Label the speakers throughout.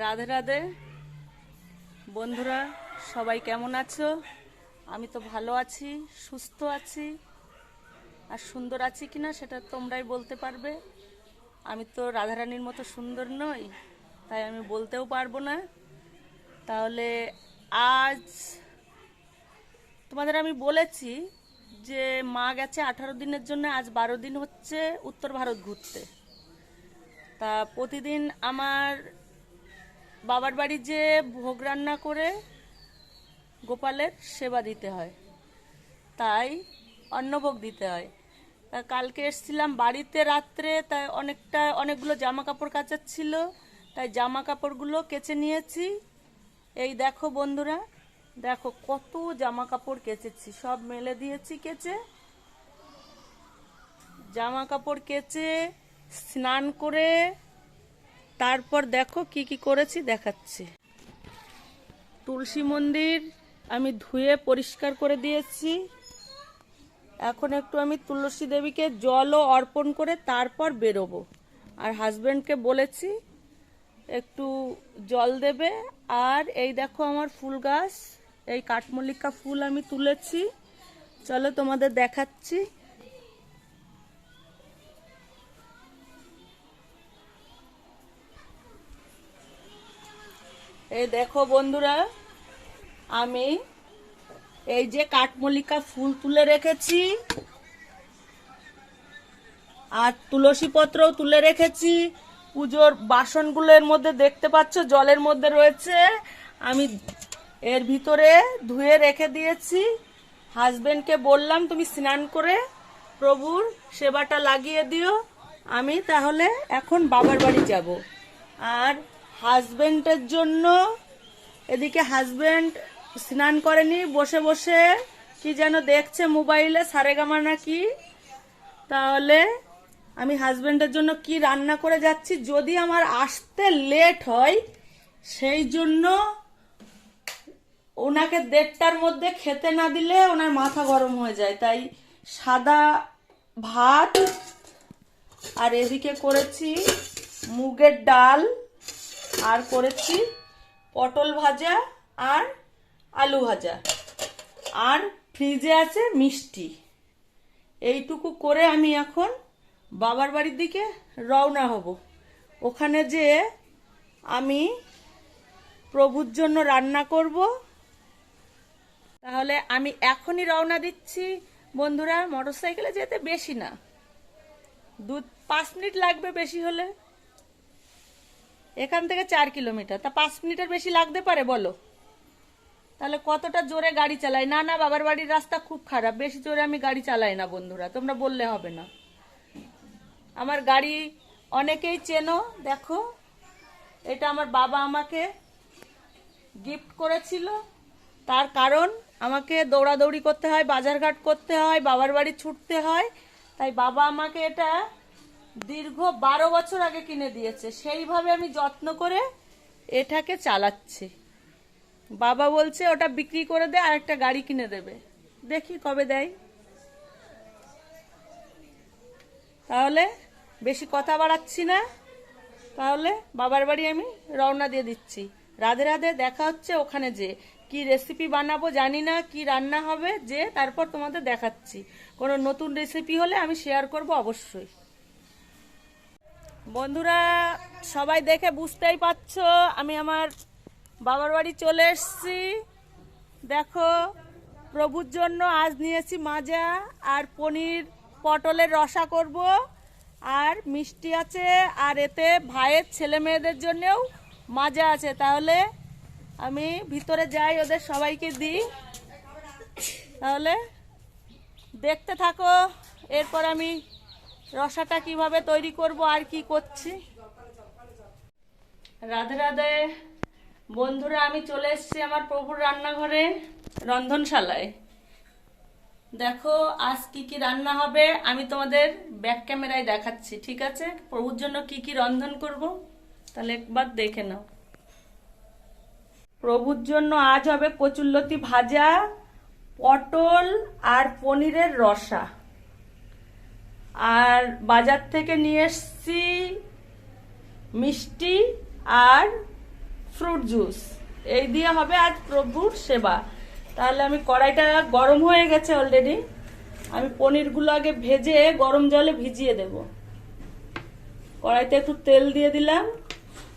Speaker 1: রাধে রাধে বন্ধুরা সবাই কেমন আছো আমি তো ভালো আছি সুস্থ আছি আর সুন্দর আছি কি না সেটা তোমরাই বলতে পারবে আমি তো রাধারানীর মতো সুন্দর নই তাই আমি বলতেও পারবো না তাহলে আজ তোমাদের আমি বলেছি যে মা গেছে আঠারো দিনের জন্য আজ বারো দিন হচ্ছে উত্তর ভারত ঘুরতে তা প্রতিদিন আমার বাবার বাড়ির যে ভোগ রান্না করে গোপালের সেবা দিতে হয় তাই অন্নভোগ দিতে হয় তা কালকে এসছিলাম বাড়িতে রাত্রে তাই অনেকটা অনেকগুলো জামা কাপড় কাচার ছিল তাই জামা কাপড়গুলো কেচে নিয়েছি এই দেখো বন্ধুরা দেখো কত জামা কাপড় কেচেছি সব মেলে দিয়েছি কেচে জামা কাপড় কেচে স্নান করে তারপর দেখো কি কি করেছি দেখাচ্ছি তুলসী মন্দির আমি ধুয়ে পরিষ্কার করে দিয়েছি এখন একটু আমি তুলসী দেবীকে জলও অর্পণ করে তারপর বেরোবো আর হাজব্যান্ডকে বলেছি একটু জল দেবে আর এই দেখো আমার ফুল গাছ এই কাঠমল্লিকা ফুল আমি তুলেছি চলো তোমাদের দেখাচ্ছি এই দেখো বন্ধুরা আমি এই যে কাঠমল্লিকা ফুল তুলে রেখেছি আর তুলসী পত্রও তুলে রেখেছি পুজোর বাসনগুলোর মধ্যে দেখতে পাচ্ছ জলের মধ্যে রয়েছে আমি এর ভিতরে ধুয়ে রেখে দিয়েছি হাজবেন্ডকে বললাম তুমি স্নান করে প্রভুর সেবাটা লাগিয়ে দিও আমি তাহলে এখন বাবার বাড়ি যাব আর হাজব্যান্ডের জন্য এদিকে হাজবেন্ড স্নান করেনি বসে বসে কি যেন দেখছে মোবাইলে সারেগামা নাকি তাহলে আমি হাজবেন্ডের জন্য কি রান্না করে যাচ্ছি যদি আমার আসতে লেট হয় সেই জন্য ওনাকে দেড়টার মধ্যে খেতে না দিলে ওনার মাথা গরম হয়ে যায় তাই সাদা ভাত আর এদিকে করেছি মুগের ডাল আর করেছি পটল ভাজা আর আলু ভাজা আর ফ্রিজে আছে মিষ্টি এইটুকু করে আমি এখন বাবার বাড়ির দিকে রওনা হব ওখানে যে আমি প্রভুর জন্য রান্না করব তাহলে আমি এখনই রওনা দিচ্ছি বন্ধুরা মোটরসাইকেলে যেতে বেশি না দু পাঁচ মিনিট লাগবে বেশি হলে এখান থেকে চার কিলোমিটার তা পাঁচ মিনিটের বেশি লাগতে পারে বলো তাহলে কতটা জোরে গাড়ি চালাই না না বাবার বাড়ির রাস্তা খুব খারাপ বেশি জোরে আমি গাড়ি চালাই না বন্ধুরা তোমরা বললে হবে না আমার গাড়ি অনেকেই চেনো দেখো এটা আমার বাবা আমাকে গিফট করেছিল তার কারণ আমাকে দৌড়াদৌড়ি করতে হয় বাজারঘাট করতে হয় বাবার বাড়ি ছুটতে হয় তাই বাবা আমাকে এটা দীর্ঘ বারো বছর আগে কিনে দিয়েছে সেইভাবে আমি যত্ন করে এটাকে চালাচ্ছি বাবা বলছে ওটা বিক্রি করে দে আর একটা গাড়ি কিনে দেবে দেখি কবে দেয় তাহলে বেশি কথা বাড়াচ্ছি না তাহলে বাবার বাড়ি আমি রওনা দিয়ে দিচ্ছি রাধে রাধে দেখা হচ্ছে ওখানে যে কি রেসিপি বানাবো জানি না কি রান্না হবে যে তারপর তোমাদের দেখাচ্ছি কোনো নতুন রেসিপি হলে আমি শেয়ার করব অবশ্যই বন্ধুরা সবাই দেখে বুঝতেই পারছ আমি আমার বাবার বাড়ি চলে এসছি দেখো প্রভুর জন্য আজ নিয়েছি মাজা আর পনির পটলের রসা করব আর মিষ্টি আছে আর এতে ভাইয়ের ছেলে মেয়েদের জন্যেও মাজা আছে তাহলে আমি ভিতরে যাই ওদের সবাইকে দিই তাহলে দেখতে থাকো এরপর আমি রসাটা কিভাবে তৈরি করব আর কি করছি রাধে রাধে বন্ধুরা আমি চলে এসেছি আমার প্রভুর রান্নাঘরে রন্ধনশালায় দেখো আজ কি কি রান্না হবে আমি তোমাদের ব্যাক ক্যামেরায় দেখাচ্ছি ঠিক আছে প্রভুর জন্য কি কি রন্ধন করব তাহলে একবার দেখে নাও প্রভুর জন্য আজ হবে কচুল্লতি ভাজা পটল আর পনিরের রসা আর বাজার থেকে নিয়ে এসছি মিষ্টি আর ফ্রুট জুস এই দিয়ে হবে আজ প্রভুর সেবা তাহলে আমি কড়াইটা গরম হয়ে গেছে অলরেডি আমি পনিরগুলো আগে ভেজে গরম জলে ভিজিয়ে দেব কড়াইতে একটু তেল দিয়ে দিলাম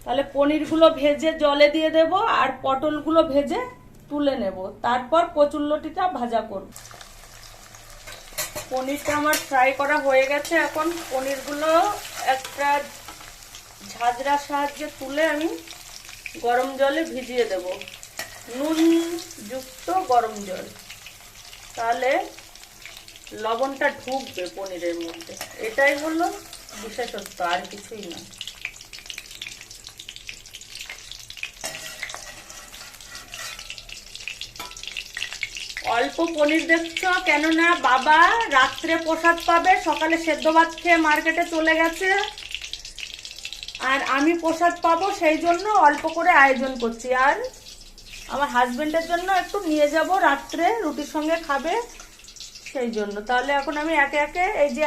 Speaker 1: তাহলে পনিরগুলো ভেজে জলে দিয়ে দেব আর পটলগুলো ভেজে তুলে নেব তারপর কচুল্লটিটা ভাজা করব পনিরটা আমার ফ্রাই করা হয়ে গেছে এখন পনিরগুলো একটা ঝাঁঝরার সাহায্যে তুলে আমি গরম জলে ভিজিয়ে দেব নুন যুক্ত গরম জল তাহলে লবণটা ঢুকবে পনিরের মধ্যে এটাই হলো বিশেষত্ব আর কিছুই না অল্প পনির দেখছ কেননা বাবা রাত্রে প্রসাদ পাবে সকালে সেদ্ধ ভাত খেয়ে মার্কেটে চলে গেছে আর আমি প্রসাদ পাবো সেই জন্য অল্প করে আয়োজন করছি আর আমার হাজব্যান্ডের জন্য একটু নিয়ে যাব রাত্রে রুটির সঙ্গে খাবে সেই জন্য তাহলে এখন আমি একে একে এই যে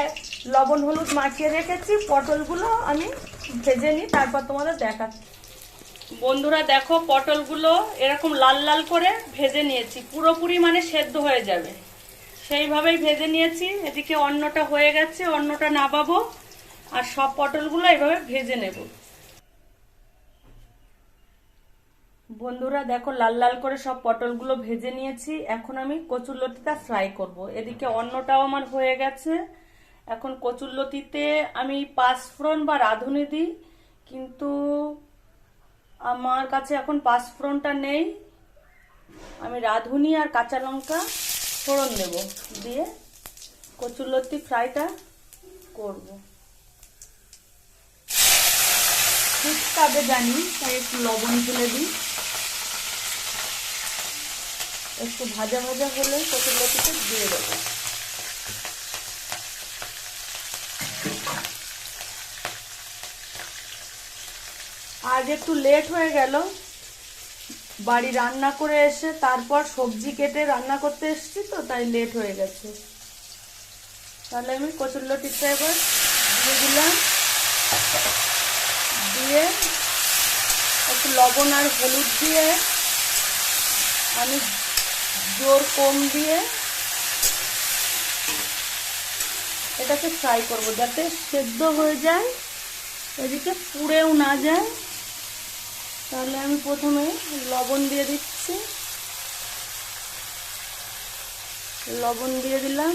Speaker 1: লবণ হলুদ মাখিয়ে রেখেছি পটলগুলো আমি ভেজে নিই তারপর তোমাদের দেখাচ্ছি বন্ধুরা দেখো পটলগুলো এরকম লাল লাল করে ভেজে নিয়েছি পুরোপুরি মানে সেদ্ধ হয়ে যাবে সেইভাবেই ভেজে নিয়েছি এদিকে অন্নটা হয়ে গেছে অন্নটা নাবাবো আর সব পটলগুলো এভাবে ভেজে নেব বন্ধুরা দেখো লাল লাল করে সব পটলগুলো ভেজে নিয়েছি এখন আমি কচুরলতিটা ফ্রাই করব। এদিকে অন্নটাও আমার হয়ে গেছে এখন কচুরলতিতে আমি পাঁচফোড়ন বা রাঁধুনি দিই কিন্তু আমার কাছে এখন পাঁচফোড়নটা নেই আমি রাঁধুনি আর কাঁচা লঙ্কা ফোড়ন দেব দিয়ে কচুরলতি ফ্রাইটা করব ফুচকাবে জানি তাই একটু লবণ তুলে দিই একটু ভাজা ভাজা হলে কচুরলতিতে দিয়ে দেবো একটু লেট হয়ে গেল বাড়ি রান্না করে এসে তারপর সবজি কেটে রান্না করতে এসছি তো তাই লেট হয়ে গেছে তাহলে আমি কচুল্লটিটা এবার দিয়ে দিলাম দিয়ে একটু লবণ আর হলুদ দিয়ে আমি জোর কম দিয়ে এটাকে ফ্রাই করবো যাতে সেদ্ধ হয়ে যায় এদিকে পুড়েও না যায় তাহলে আমি প্রথমে লবণ দিয়ে দিচ্ছি লবণ দিয়ে দিলাম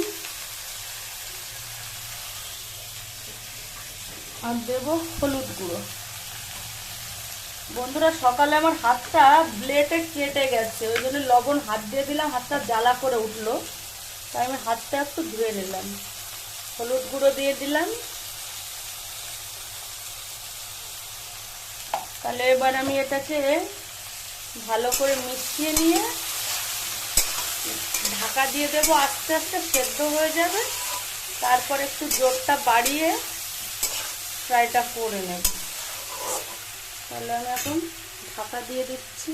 Speaker 1: আর দেব হলুদ গুঁড়ো বন্ধুরা সকালে আমার হাতটা ব্লেটে কেটে গেছে ওই জন্য লবণ হাত দিয়ে দিলাম হাতটা জ্বালা করে উঠলো তাই আমি হাতটা একটু ধুয়ে নিলাম হলুদ গুঁড়ো দিয়ে দিলাম তাহলে এবার আমি এটাকে ভালো করে মিশিয়ে নিয়ে ঢাকা দিয়ে দেব আস্তে আস্তে সেদ্ধ হয়ে যাবে তারপর একটু জোরটা বাড়িয়ে ফ্রাইটা করে নেব তাহলে আমি এখন ঢাকা দিয়ে দিচ্ছি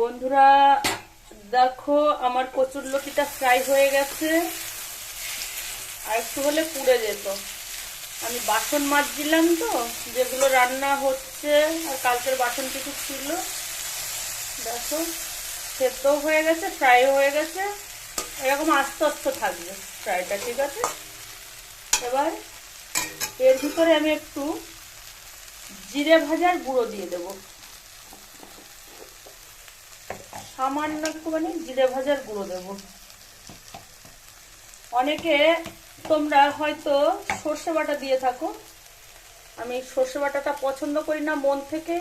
Speaker 1: বন্ধুরা দেখো আমার কচুর লতিটা ফ্রাই হয়ে গেছে আর একটু হলে পুড়ে যেত আমি বাসন মাজছিলাম তো যেগুলো রান্না হচ্ছে আর কালকের বাসন কিছু ছিল দেখো সেদ্ধ হয়ে গেছে ফ্রাই হয়ে গেছে এরকম আস্তে আস্তে থাকবে ফ্রাইটা ঠিক আছে এবার এর ভিতরে আমি একটু জিরে ভাজার গুঁড়ো দিয়ে দেব সামান্য একটুখানি জিরে ভাজার গুঁড়ো দেব অনেকে তোমরা হয়তো সর্ষে বাটা দিয়ে থাকো আমি সর্ষে বাটাটা পছন্দ করি না মন থেকে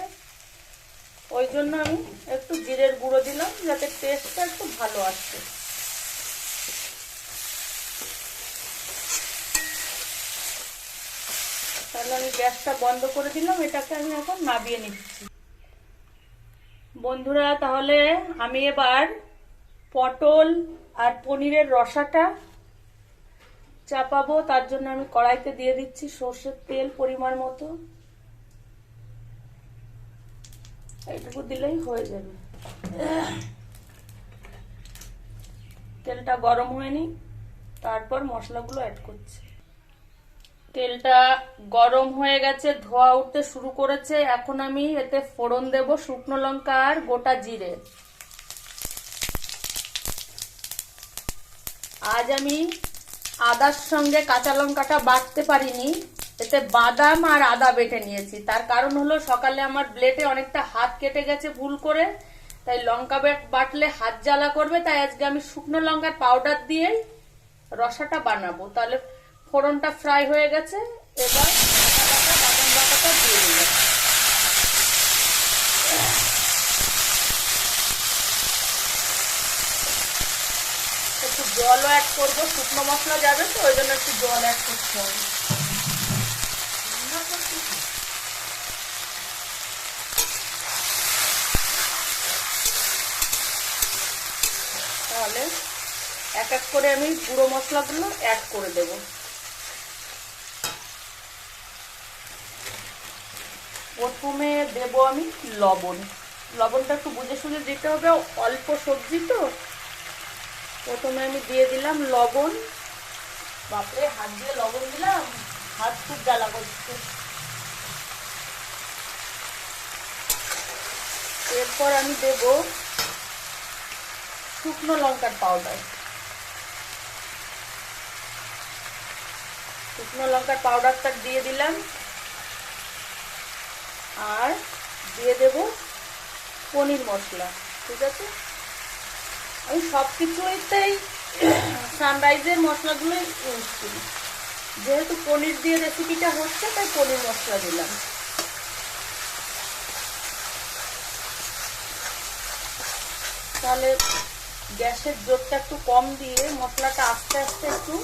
Speaker 1: ওই জন্য আমি একটু জিরের গুঁড়ো দিলাম যাতে টেস্টটা একটু ভালো আসছে তাহলে আমি গ্যাসটা বন্ধ করে দিলাম এটাকে আমি এখন নাবিয়ে নিচ্ছি বন্ধুরা তাহলে আমি এবার পটল আর পনিরের রসাটা চাপাবো তার জন্য আমি কড়াইতে দিয়ে দিচ্ছি সর্ষের তেল পরিমাণ মতো এইটুকু দিলেই হয়ে যাবে তেলটা গরম হয়নি তারপর মশলাগুলো অ্যাড করছি তেলটা গরম হয়ে গেছে ধোয়া উঠতে শুরু করেছে এখন আমি এতে ফোড়ন দেব শুকনো লঙ্কা আর গোটা জিরে আজ আমি আদার সঙ্গে কাঁচা লঙ্কাটা বাটতে পারিনি এতে বাদাম আর আদা বেটে নিয়েছি তার কারণ হলো সকালে আমার ব্লেটে অনেকটা হাত কেটে গেছে ভুল করে তাই লঙ্কা বাটলে হাত জ্বালা করবে তাই আজকে আমি শুকনো লঙ্কার পাউডার দিয়ে রসাটা বানাবো তাহলে ফোড়নটা ফ্রাই হয়ে গেছে এবার বাদাম বাটাটা দিয়ে দেবো জলও অ্যাড করবো শুকনো মশলা যাবে তো ওই জন্য একটু জল অ্যাড করতে হবে তাহলে এক এক করে আমি গুঁড়ো মশলাগুলো অ্যাড করে দেব প্রথমে দেব আমি লবণ লবণটা একটু বুঝে সুঝে দিতে হবে অল্প সবজি তো প্রথমে আমি দিয়ে দিলাম লবণ বাপরে হাত দিয়ে লবণ দিলাম হাত খুব জ্বালা করছে এরপর আমি দেব শুকনো লঙ্কার পাউডার শুকনো লঙ্কার পাউডারটা দিয়ে দিলাম আর দিয়ে দেব পনির মশলা ঠিক আছে আমি সব কিছুইতেই সানরাইজের মশলাগুলোই ইউজ করি যেহেতু পনির দিয়ে রেসিপিটা হচ্ছে তাই পনির মশলা দিলাম তাহলে গ্যাসের জোরটা একটু কম দিয়ে মশলাটা আস্তে আস্তে একটু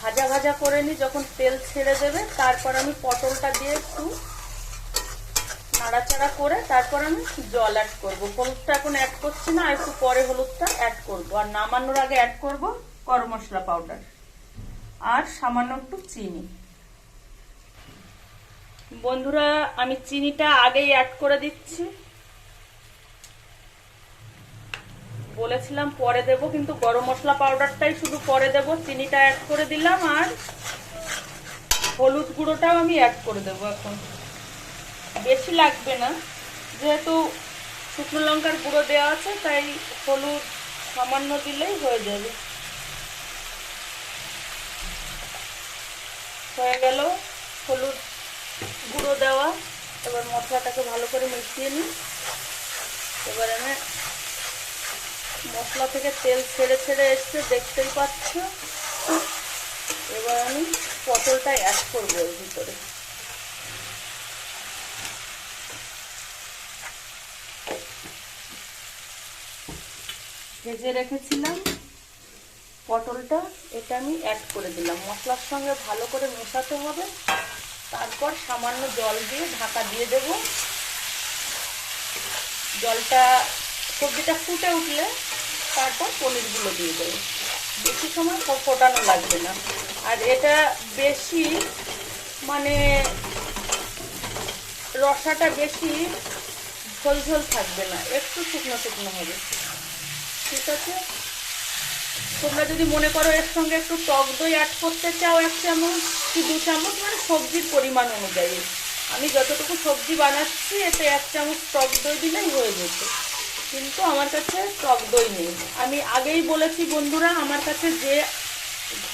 Speaker 1: ভাজা ভাজা করে নিই যখন তেল ছেড়ে দেবে তারপর আমি পটলটা দিয়ে একটু নাড়াচাড়া করে তারপর আমি জল অ্যাড করব হলুদটা এখন অ্যাড করছি না একটু পরে হলুদটা অ্যাড করব আর নামানোর আগে অ্যাড করব গরম মশলা পাউডার আর সামান্য একটু চিনি বন্ধুরা আমি চিনিটা আগেই অ্যাড করে দিচ্ছি বলেছিলাম পরে দেব কিন্তু গরম মশলা পাউডারটাই শুধু পরে দেব চিনিটা অ্যাড করে দিলাম আর হলুদ গুঁড়োটাও আমি অ্যাড করে দেবো এখন বেশি লাগবে না যেহেতু শুকনো লঙ্কার গুঁড়ো দেওয়া আছে তাই হলুদ সামান্য দিলেই হয়ে যাবে হয়ে গেল হলুদ গুঁড়ো দেওয়া এবার মশলাটাকে ভালো করে মিশিয়ে নিই এবার আমি মশলা থেকে তেল ছেড়ে ছেড়ে এসছে দেখতেই পাচ্ছ এবার আমি পটলটা অ্যাড করবো এর ভিতরে ভেজে রেখেছিলাম পটলটা এটা আমি অ্যাড করে দিলাম মশলার সঙ্গে ভালো করে মেশাতে হবে তারপর সামান্য জল দিয়ে ঢাকা দিয়ে দেব জলটা সবজিটা ফুটে উঠলে তারপর পনিরগুলো দিয়ে দেবো বেশি সময় ফোটানো লাগবে না আর এটা বেশি মানে রসাটা বেশি ঝোল ঝোল থাকবে না একটু শুকনো শুকনো হবে ঠিক আছে তোমরা যদি মনে করো এর সঙ্গে একটু টক দই অ্যাড করতে চাও এক চামচ কি দু চামচ মানে সবজির পরিমাণ অনুযায়ী আমি যতটুকু সবজি বানাচ্ছি এতে এক চামচ টক দই দিলেই হয়ে যেত কিন্তু আমার কাছে টক দই নেই আমি আগেই বলেছি বন্ধুরা আমার কাছে যে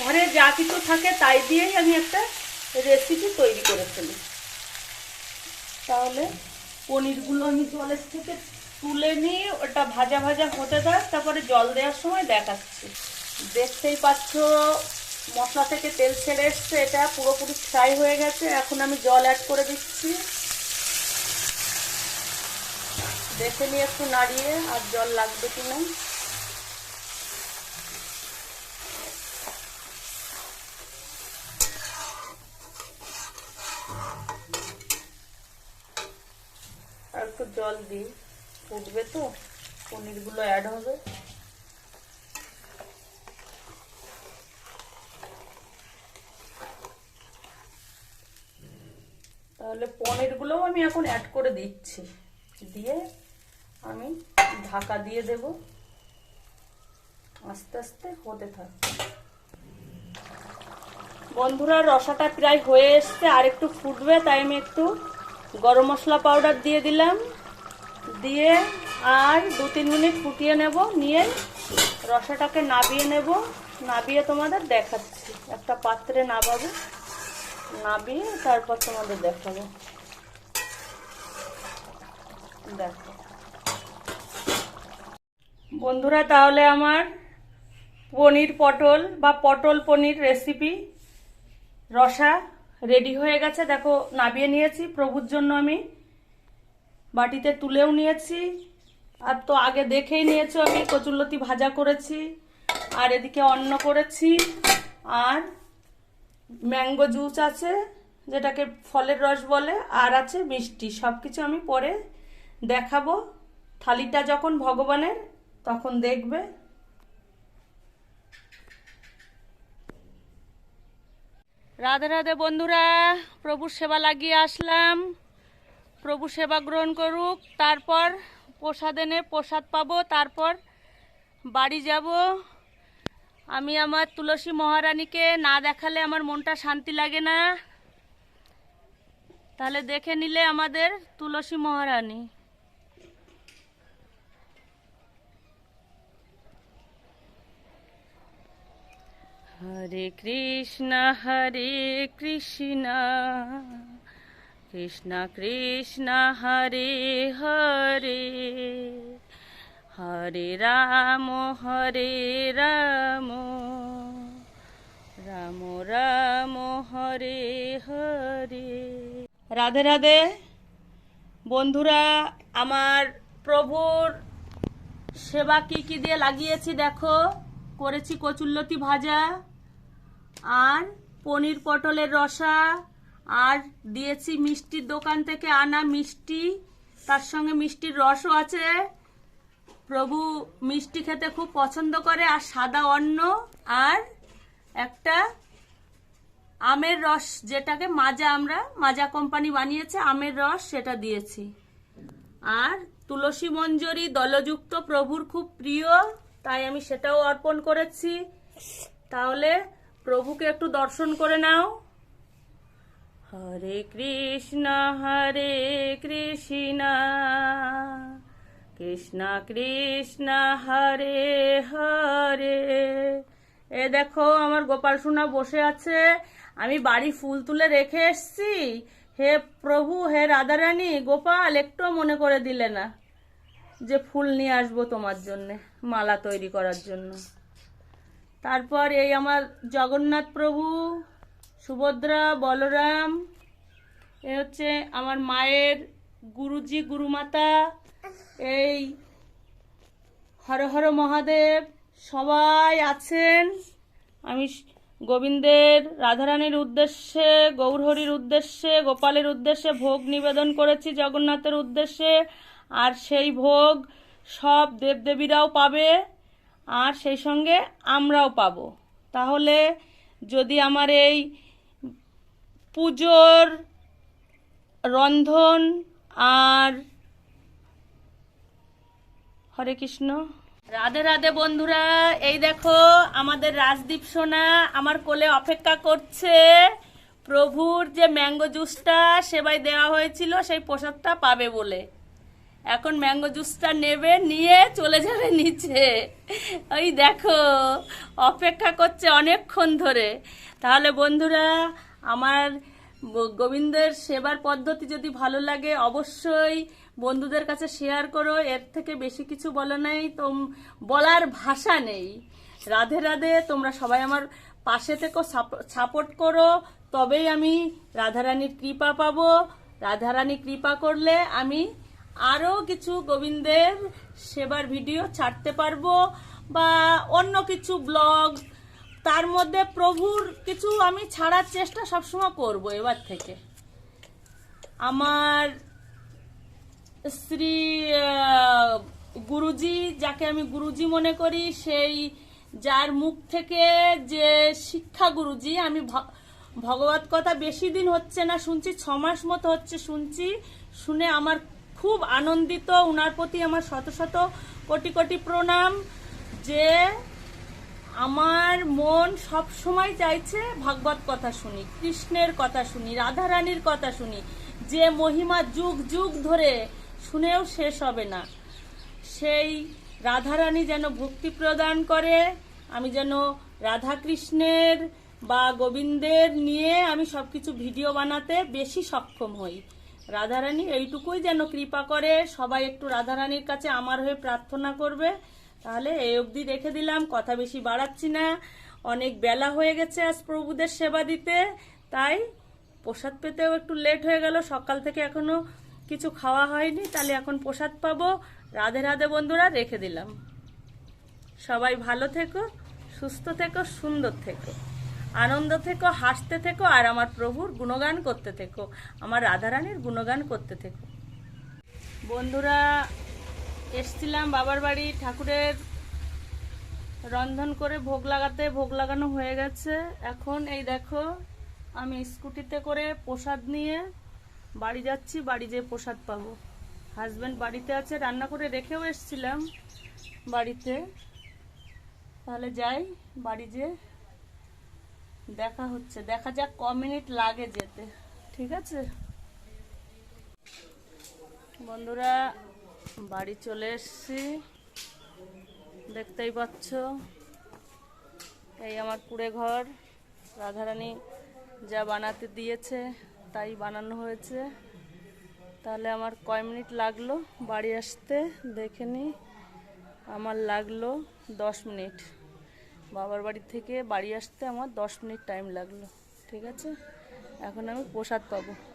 Speaker 1: ঘরে যা কিছু থাকে তাই দিয়েই আমি একটা রেসিপি তৈরি করে ফেলি তাহলে পনিরগুলো আমি জলের থেকে তুলে নিয়ে ওটা ভাজা ভাজা হতে থাক তারপরে জল দেওয়ার সময় দেখাচ্ছি দেখতেই পাচ্ছ মশলা থেকে তেল ছেড়ে এসছে এটা পুরোপুরি ফ্রাই হয়ে গেছে এখন আমি জল অ্যাড করে দিচ্ছি দেখে নিয়ে একটু নাড়িয়ে আর জল লাগবে কি না আর একটু জল দিই ফুটবে তো পনিরগুলো অ্যাড হবে তাহলে পনিরগুলোও আমি এখন অ্যাড করে দিচ্ছি দিয়ে আমি ঢাকা দিয়ে দেব আস্তে আস্তে হতে থাকবে বন্ধুরা রসাটা প্রায় হয়ে এসছে আর একটু ফুটবে তাই আমি একটু গরম মশলা পাউডার দিয়ে দিলাম দিয়ে আর দু তিন মিনিট ফুটিয়ে নেব নিয়ে রসাটাকে নাবিয়ে নেব নাবিয়ে তোমাদের দেখাচ্ছি একটা পাত্রে নাবাবো নাবিয়ে তারপর তোমাদের দেখাবো দেখো বন্ধুরা তাহলে আমার পনির পটল বা পটল পনির রেসিপি রসা রেডি হয়ে গেছে দেখো নাবিয়ে নিয়েছি প্রভুর জন্য আমি বাটিতে তুলেও নিয়েছি আর তো আগে দেখেই নিয়েছো আমি কচুরলতি ভাজা করেছি আর এদিকে অন্ন করেছি আর ম্যাঙ্গো জুস আছে যেটাকে ফলের রস বলে আর আছে মিষ্টি সব কিছু আমি পরে দেখাবো থালিটা যখন ভগবানের তখন দেখবে রাধে রাধে বন্ধুরা প্রভুর সেবা লাগিয়ে আসলাম প্রভু সেবা গ্রহণ করুক তারপর প্রসাদ এনে প্রসাদ পাবো তারপর বাড়ি যাব আমি আমার তুলসী মহারানীকে না দেখালে আমার মনটা শান্তি লাগে না তাহলে দেখে নিলে আমাদের তুলসী মহারানী হরে কৃষ্ণ হরে কৃষ্ণ কৃষ্ণ কৃষ্ণ হরে হরে হরে রাম হরে রাম রাম রাম হরে হরে রাধে রাধে বন্ধুরা আমার প্রভুর সেবা কি কি দিয়ে লাগিয়েছি দেখো করেছি কচুল্লতি ভাজা আর পনির পটলের রসা আর দিয়েছি মিষ্টির দোকান থেকে আনা মিষ্টি তার সঙ্গে মিষ্টির রসও আছে প্রভু মিষ্টি খেতে খুব পছন্দ করে আর সাদা অন্ন আর একটা আমের রস যেটাকে মাজা আমরা মাজা কোম্পানি বানিয়েছে আমের রস সেটা দিয়েছি আর তুলসী মঞ্জরি দলযুক্ত প্রভুর খুব প্রিয় তাই আমি সেটাও অর্পণ করেছি তাহলে প্রভুকে একটু দর্শন করে নাও হরে কৃষ্ণ হরে কৃষ্ণ কৃষ্ণ কৃষ্ণ হরে হরে এ দেখো আমার গোপাল সোনা বসে আছে আমি বাড়ি ফুল তুলে রেখে এসছি হে প্রভু হে রাধারানী গোপাল একটু মনে করে দিলে না যে ফুল নিয়ে আসবো তোমার জন্যে মালা তৈরি করার জন্য তারপর এই আমার জগন্নাথ প্রভু সুভদ্রা বলরাম এ হচ্ছে আমার মায়ের গুরুজি গুরুমাতা এই হর হর মহাদেব সবাই আছেন আমি গোবিন্দের রাধারানীর উদ্দেশ্যে গৌরহরির উদ্দেশ্যে গোপালের উদ্দেশ্যে ভোগ নিবেদন করেছি জগন্নাথের উদ্দেশ্যে আর সেই ভোগ সব দেবদেবীরাও পাবে আর সেই সঙ্গে আমরাও পাব তাহলে যদি আমার এই পুজোর রন্ধন আর হরে কৃষ্ণ রাধে রাধে বন্ধুরা এই দেখো আমাদের রাজদীপ সোনা আমার কোলে অপেক্ষা করছে প্রভুর যে ম্যাঙ্গো জুসটা সেবাই দেওয়া হয়েছিল সেই প্রসাদটা পাবে বলে এখন ম্যাঙ্গো জুসটা নেবে নিয়ে চলে যাবে নিচে ওই দেখো অপেক্ষা করছে অনেকক্ষণ ধরে তাহলে বন্ধুরা আমার গোবিন্দের সেবার পদ্ধতি যদি ভালো লাগে অবশ্যই বন্ধুদের কাছে শেয়ার করো এর থেকে বেশি কিছু বলে নাই তোম বলার ভাষা নেই রাধে রাধে তোমরা সবাই আমার পাশে থেকে সাপোর্ট করো তবেই আমি রাধারানীর কৃপা পাবো রাধারানী কৃপা করলে আমি আরও কিছু গোবিন্দের সেবার ভিডিও ছাড়তে পারবো বা অন্য কিছু ব্লগ তার মধ্যে প্রভুর কিছু আমি ছাড়ার চেষ্টা সবসময় করব এবার থেকে আমার শ্রী গুরুজি যাকে আমি গুরুজি মনে করি সেই যার মুখ থেকে যে শিক্ষা গুরুজি আমি ভগবত কথা বেশি দিন হচ্ছে না শুনছি ছ মাস মতো হচ্ছে শুনছি শুনে আমার খুব আনন্দিত ওনার প্রতি আমার শত শত কোটি কোটি প্রণাম যে আমার মন সব সময় চাইছে ভাগবত কথা শুনি কৃষ্ণের কথা শুনি রাধা রানীর কথা শুনি যে মহিমা যুগ যুগ ধরে শুনেও শেষ হবে না সেই রাধারানী যেন ভক্তি প্রদান করে আমি যেন রাধাকৃষ্ণের বা গোবিন্দের নিয়ে আমি সব কিছু ভিডিও বানাতে বেশি সক্ষম হই রাধারানী এইটুকুই যেন কৃপা করে সবাই একটু রাধারানীর কাছে আমার হয়ে প্রার্থনা করবে তাহলে এই অবধি রেখে দিলাম কথা বেশি বাড়াচ্ছি না অনেক বেলা হয়ে গেছে আজ প্রভুদের সেবা দিতে তাই প্রসাদ পেতেও একটু লেট হয়ে গেল সকাল থেকে এখনও কিছু খাওয়া হয়নি তাহলে এখন প্রসাদ পাবো রাধে রাধে বন্ধুরা রেখে দিলাম সবাই ভালো থেকো সুস্থ থেকো সুন্দর থেকো আনন্দ থেকো হাসতে থেকো আর আমার প্রভুর গুণগান করতে থেকো আমার রাধারানীর গুণগান করতে থেকো বন্ধুরা এসছিলাম বাবার বাড়ি ঠাকুরের রন্ধন করে ভোগ লাগাতে ভোগ লাগানো হয়ে গেছে এখন এই দেখো আমি স্কুটিতে করে প্রসাদ নিয়ে বাড়ি যাচ্ছি বাড়ি যেয়ে প্রসাদ পাবো হাজব্যান্ড বাড়িতে আছে রান্না করে রেখেও এসছিলাম বাড়িতে তাহলে যাই বাড়ি যে দেখা হচ্ছে দেখা যাক ক মিনিট লাগে যেতে ঠিক আছে বন্ধুরা বাড়ি চলে এসছি দেখতেই পাচ্ছ এই আমার কুড়ে ঘর রাধারানী যা বানাতে দিয়েছে তাই বানানো হয়েছে তাহলে আমার কয় মিনিট লাগলো বাড়ি আসতে দেখে নি আমার লাগলো দশ মিনিট বাবার বাড়ি থেকে বাড়ি আসতে আমার দশ মিনিট টাইম লাগলো ঠিক আছে এখন আমি প্রসাদ পাবো